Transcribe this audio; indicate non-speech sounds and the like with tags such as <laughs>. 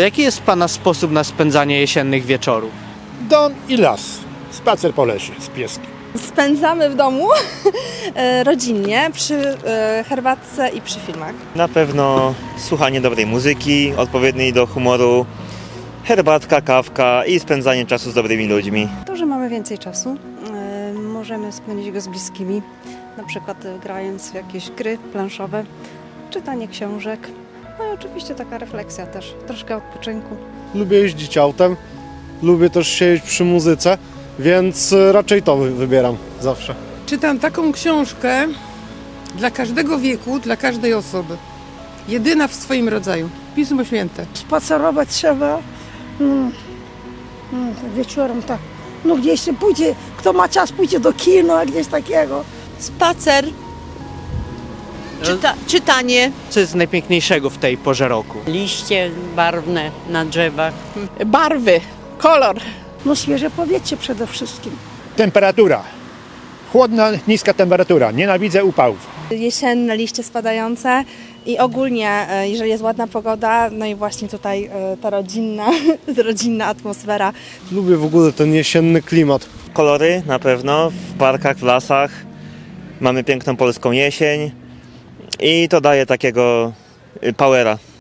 Jaki jest Pana sposób na spędzanie jesiennych wieczorów? Dom i las. Spacer po lesie z pieskiem. Spędzamy w domu <laughs> e, rodzinnie przy e, herbatce i przy filmach. Na pewno słuchanie dobrej muzyki, odpowiedniej do humoru, herbatka, kawka i spędzanie czasu z dobrymi ludźmi. To, że mamy więcej czasu, e, możemy spędzić go z bliskimi, na przykład grając w jakieś gry planszowe, czytanie książek, no i oczywiście taka refleksja też, troszkę odpoczynku. Lubię jeździć autem, lubię też siedzieć przy muzyce, więc e, raczej to wy- wybieram zawsze. Czytam taką książkę dla każdego wieku, dla każdej osoby. Jedyna w swoim rodzaju. Pismo Święte. spacerować trzeba mm, mm, wieczorem tak. No gdzieś się pójdzie, kto ma czas pójdzie do kina, gdzieś takiego. Spacer, czyta, czytanie. Co jest najpiękniejszego w tej porze roku? Liście barwne na drzewach. Barwy, kolor. No świeże powietrze przede wszystkim. Temperatura. Chłodna, niska temperatura. Nienawidzę upałów. Jesienne liście spadające i ogólnie, e, jeżeli jest ładna pogoda, no i właśnie tutaj e, ta rodzinna, <laughs> rodzinna atmosfera. Lubię w ogóle ten jesienny klimat. Kolory na pewno w parkach, w lasach. Mamy piękną polską jesień i to daje takiego y, powera.